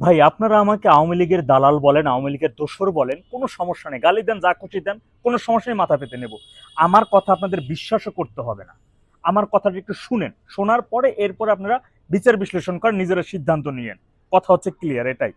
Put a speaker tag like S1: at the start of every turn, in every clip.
S1: ভাই, আপনারা আমাকে আওয়ামী লীগের দালাল বলেন, আওয়ামী লীগের দোসর বলেন, কোনো সমস্যা নেই। গালি দেন, যা খুশি দেন, কোনো সমস্যা নেই, মাথা পেতে নেব। আমার কথা আপনাদের বিশ্বাসও করতে হবে না। আমার কথাটা একটু শুনেন। শোনার পরে এরপরে আপনারা বিচার বিশ্লেষণ করেন নিজেরা সিদ্ধান্ত নিয়েন। কথা হচ্ছে ক্লিয়ার এটাই।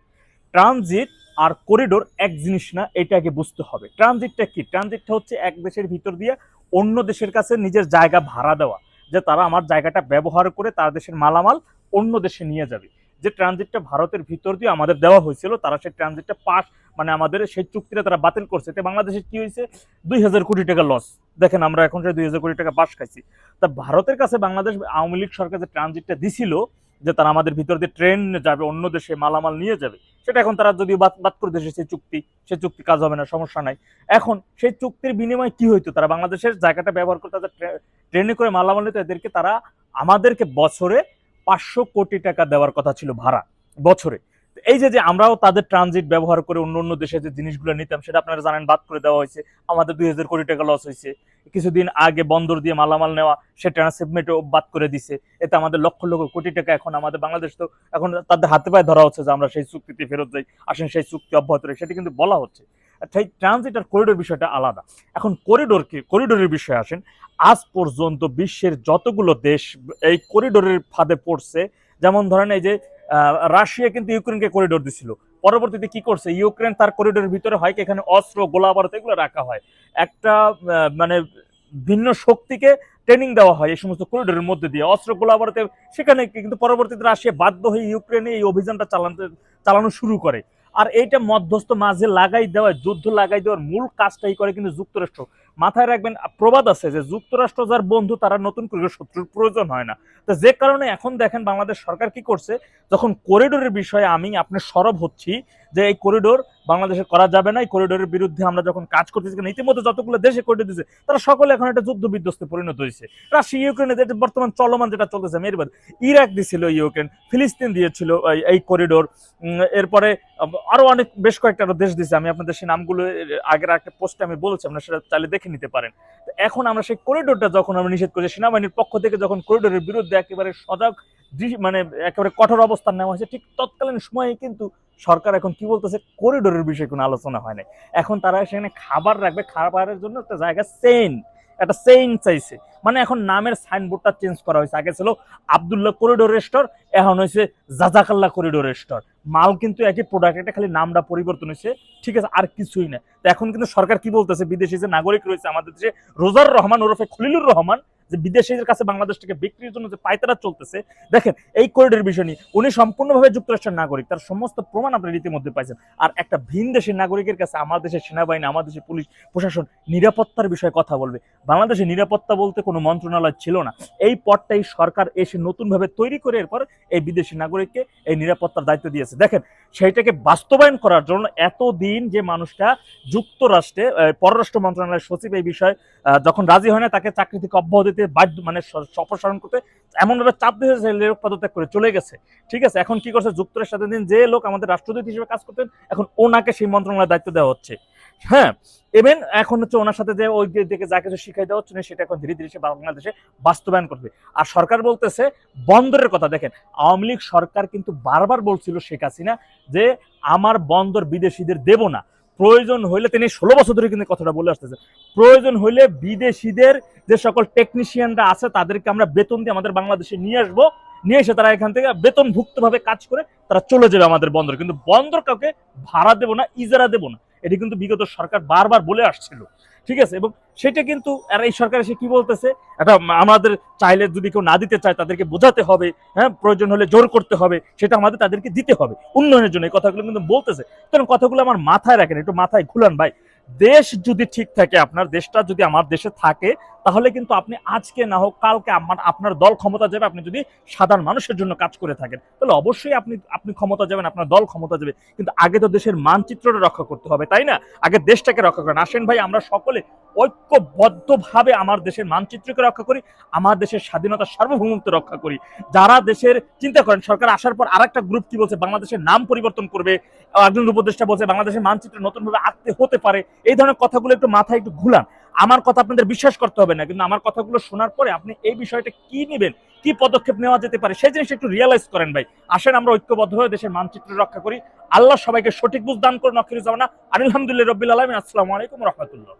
S1: ট্রানজিট আর করিডোর এক জিনিস না, এটা আগে বুঝতে হবে। ট্রানজিটটা কি? ট্রানজিটটা হচ্ছে এক দেশের ভিতর দিয়ে অন্য দেশের কাছে নিজের জায়গা ভাড়া দেওয়া, যে তারা আমার জায়গাটা ব্যবহার করে তার দেশের মালামাল অন্য দেশে নিয়ে যাবে। যে ট্রানজিটটা ভারতের ভিতর দিয়ে আমাদের দেওয়া হয়েছিল, তারা সেই ট্রানজিটটা পাস মানে আমাদের সেই চুক্তিটা তারা বাতিল করছে। তো বাংলাদেশের কি হয়েছে? দুই হাজার কোটি টাকা লস দেখেন, আমরা এখন সেই দুই হাজার কোটি টাকা বাস খাইছি। তা ভারতের কাছে বাংলাদেশ আওয়ামী লীগ সরকার যে ট্রানজিটটা দিছিল, যে তারা আমাদের ভিতর দিয়ে ট্রেন যাবে, অন্য দেশে মালামাল নিয়ে যাবে, সেটা এখন তারা যদি বাদ করে দেশে সেই চুক্তি সেই চুক্তি কাজ হবে না, সমস্যা নাই। এখন সেই চুক্তির বিনিময়ে কি হইতো? তারা বাংলাদেশের জায়গাটা ব্যবহার করে তাদের ট্রেনে করে মালামাল নিতে, এদেরকে তারা আমাদেরকে বছরে পাঁচশো কোটি টাকা দেওয়ার কথা ছিল ভাড়া বছরে। এই যে যে আমরাও তাদের ট্রানজিট ব্যবহার করে অন্য অন্য দেশে যে জিনিসগুলো নিতাম, সেটা আপনারা জানেন, বাদ করে দেওয়া হয়েছে। আমাদের দুই হাজার কোটি টাকা লস হয়েছে। কিছুদিন আগে বন্দর দিয়ে মালামাল নেওয়া, সে ট্রান্সশিপমেন্টও বাদ করে দিছে। এতে আমাদের লক্ষ লক্ষ কোটি টাকা এখন আমাদের বাংলাদেশ তো এখন তাদের হাতে পায়ে ধরা হচ্ছে যে আমরা সেই চুক্তিতে ফেরত যাই, আসেন সেই চুক্তি অব্যাহত রাখি। সেটা কিন্তু বলা হচ্ছে। সেই ট্রানজিট আর করিডোর বিষয়টা আলাদা। এখন করিডোর কি করিডোরের বিষয়ে আসেন। আজ পর্যন্ত বিশ্বের যতগুলো দেশ এই করিডোরের ফাঁদে পড়ছে, যেমন ধরেন এই যে রাশিয়া কিন্তু ইউক্রেনকে করিডোর দিছিল। পরবর্তীতে কি করছে? ইউক্রেন তার করিডোরের ভিতরে হয় এখানে অস্ত্র, গোলা বারুদ এগুলো রাখা হয়। একটা মানে ভিন্ন শক্তিকে ট্রেনিং দেওয়া হয় এই সমস্ত করিডোরের মধ্যে দিয়ে। অস্ত্র, গোলা বারুদে সেখানে কিন্তু পরবর্তীতে রাশিয়া বাধ্য হয়ে ইউক্রেনে এই অভিযানটা চালাতে চালানো শুরু করে। আর এইটা মধ্যস্থ মাঝে লাগাই দেওয়া, যুদ্ধ লাগাই দেওয়ার মূল কাজটাই করে কিন্তু যুক্তরাষ্ট্র। মাথায় রাখবেন প্রবাদ আছে যে যুক্তরাষ্ট্র যার বন্ধু, তারা নতুন করে শত্রুর প্রয়োজন হয় না। তো যে কারণে এখন দেখেন বাংলাদেশ সরকার কি করছে, যখন করিডোরের বিষয়ে আমি আপনি সরব হচ্ছি যে এই করিডোর বাংলাদেশে করা যাবে না, এই করিডোরের বিরুদ্ধে আমরা যখন কাজ করতেছি, কারণ ইতিমধ্যে যতগুলো দেশে করিডোর দিচ্ছে তারা সকলে এখন একটা যুদ্ধ বিধ্বস্তে পরিণত হয়েছে। রাশিয়া ইউক্রেনে যেটা বর্তমান চলমান যেটা চলতেছে মেরবাদ ইরাক দিছিল ইউক্রেন, ফিলিস্তিন দিয়েছিল এই- করিডোর এরপরে আব- আরও অনেক, বেশ কয়েকটা দেশ দিছে, আমি আপনাদের সেই নামগুলো আগের একটা পোস্টে আমি বলেছি, আপনারা সেটা চাইলে দেখে নিতে পারেন। এখন আমরা সেই করিডোরটা যখন আমরা নিষেধ করছি, সেনাবাহিনীর পক্ষ থেকে যখন করিডোরের বিরুদ্ধে একেবারে সজাগ মানে একেবারে কঠোর অবস্থান নেওয়া হয়েছে। ঠিক তৎকালীন সময়ে কিন্তু সরকার এখন কি বলতেছে করিডোরের বিষয়ে কোনো আলোচনা হয় নাই। এখন তারা সেখানে খাবার রাখবে, খাবারের জন্য একটা জায়গা সেন একটা সেইন চাইছে। মানে এখন নামের সাইনবোর্ডটা চেঞ্জ করা হয়েছে। আগে ছিল আবদুল্লাহ করিডোর স্টোর এখন হয়েছে জাজাকাল্লা করিডোর স্টোর মাল কিন্তু একই প্রোডাক্ট এটা খালি নামটা পরিবর্তন হয়েছে। ঠিক আছে, আর কিছুই না। তো এখন কিন্তু সরকার কি বলতেছে? বিদেশি যে নাগরিক রয়েছে আমাদের দেশে, রোজার রহমান ওরফে খলিলুর রহমান যে বিদেশিদের কাছে বাংলাদেশ থেকে বিক্রির জন্য যে পায়তারা চলতেছে, দেখেন এই করিডোর বিষয় নিয়ে উনি সম্পূর্ণভাবে যুক্তরাষ্ট্রের নাগরিক, তার সমস্ত প্রমাণ আপনার ইতিমধ্যে পাইছেন। আর একটা ভিন দেশের নাগরিকের কাছে আমার দেশের সেনাবাহিনী, আমার দেশের পুলিশ, প্রশাসন নিরাপত্তার বিষয়ে কথা বলবে। বাংলাদেশে নিরাপত্তা বলতে কোনো মন্ত্রণালয় ছিল না। এই পদটাই সরকার এসে নতুনভাবে তৈরি করে এরপর এই বিদেশি নাগরিককে এই নিরাপত্তার দায়িত্ব দিয়েছে। দেখেন, সেইটাকে বাস্তবায়ন করার জন্য এতদিন যে মানুষটা যুক্তরাষ্ট্রে পররাষ্ট্র মন্ত্রণালয়ের সচিব এই বিষয়ে যখন রাজি হয় না, তাকে চাকরি থেকে অব্যাহতি দিতে বাধ্য মানে অপসারণ করতে এমনভাবে চাপ দিয়েছে যে লোক পদত্যাগ করে চলে গেছে। ঠিক আছে, এখন কি করছে? যুক্তরাষ্ট্র এতদিন যে লোক আমাদের রাষ্ট্রদূত হিসেবে কাজ করতেন, এখন ওনাকে সেই মন্ত্রণালয়ের দায়িত্ব দেওয়া হচ্ছে। হ্যাঁ ইভেন এখন হচ্ছে ওনার সাথে যে ওই দিকে যা কিছু শিখাই দেওয়া হচ্ছে, সেটা এখন ধীরে ধীরে সে বাংলাদেশে বাস্তবায়ন করবে। আর সরকার বলতেছে, বন্দরের কথা দেখেন, আওয়ামী লীগ সরকার কিন্তু বারবার বলছিল শেখ হাসিনা যে, আমার বন্দর বিদেশিদের দেব না। প্রয়োজন হইলে তিনি ষোলো বছর ধরে কিন্তু কথাটা বলে আসতেছে। প্রয়োজন হইলে বিদেশিদের যে সকল টেকনিশিয়ানরা আছে, তাদেরকে আমরা বেতন দিয়ে আমাদের বাংলাদেশে নিয়ে আসব। নিয়ে এসে তারা এখান থেকে বেতনভুক্তভাবে কাজ করে তারা চলে যাবে আমাদের বন্দর। কিন্তু বন্দর কাউকে ভাড়া দেবো না, ইজারা দেবো না। এটি কিন্তু বিগত সরকার বারবার বলে আসছিল। ঠিক আছে? এবং সেটা কিন্তু এই সরকার এসে কি বলতেছে? এটা আমাদের চাইলে যদি কেউ না দিতে চায়, তাদেরকে বোঝাতে হবে হ্যাঁ? প্রয়োজন হলে জোর করতে হবে, সেটা আমাদের তাদেরকে দিতে হবে। উন্নয়নের জন্য এই কথাগুলো কিন্তু বলতেছে। কারণ কথাগুলো আমার মাথায় রাখেন, একটু মাথায় খুলান ভাই। দেশ যদি ঠিক থাকে, আপনার দেশটা যদি আমার দেশে থাকে, তাহলে কিন্তু আপনি আজকে না হোক, কালকে আমার, আপনার দল ক্ষমতা যাবে, আপনি যদি সাধারণ মানুষের জন্য কাজ করে থাকেন, তাহলে অবশ্যই আপনি আপনি ক্ষমতা যাবেন, আপনার দল ক্ষমতা যাবে। কিন্তু আগে তো দেশের মানচিত্রটা রক্ষা করতে হবে, তাই না? আগে দেশটাকে রক্ষা করেন। আসেন ভাই, আমরা সকলে ঐক্যবদ্ধভাবে আমার দেশের মানচিত্রকে রক্ষা করি, আমার দেশের স্বাধীনতা সার্বভৌমত্ব রক্ষা করি। যারা দেশের চিন্তা করেন, সরকার আসার পর আরেকটা গ্রুপ কি বলছে, বাংলাদেশের নাম পরিবর্তন করবে একজন উপদেষ্টা বলছে, বাংলাদেশের মানচিত্র নতুনভাবে আঁকতে হতে পারে। এই ধরনের কথাগুলো একটু মাথায় একটু ঘুলান আমার কথা আপনাদের বিশ্বাস করতে হবে না, কিন্তু আমার কথাগুলো শোনার পরে আপনি এই বিষয়টা কি নেবেন, কি পদক্ষেপ নেওয়া যেতে পারে, সেই জিনিসটা একটু রিয়েলাইজ করেন ভাই। আসেন, আমরা ঐক্যবদ্ধ হয়ে দেশের মানচিত্র রক্ষা করি। আল্লাহ সবাইকে সঠিক বুঝ দান করুন অখিরুজ্জামানা আলহামদুলিল্লাহ রবিল আলমিন। আসসালামু আলাইকুম রহমতুল্লাহ।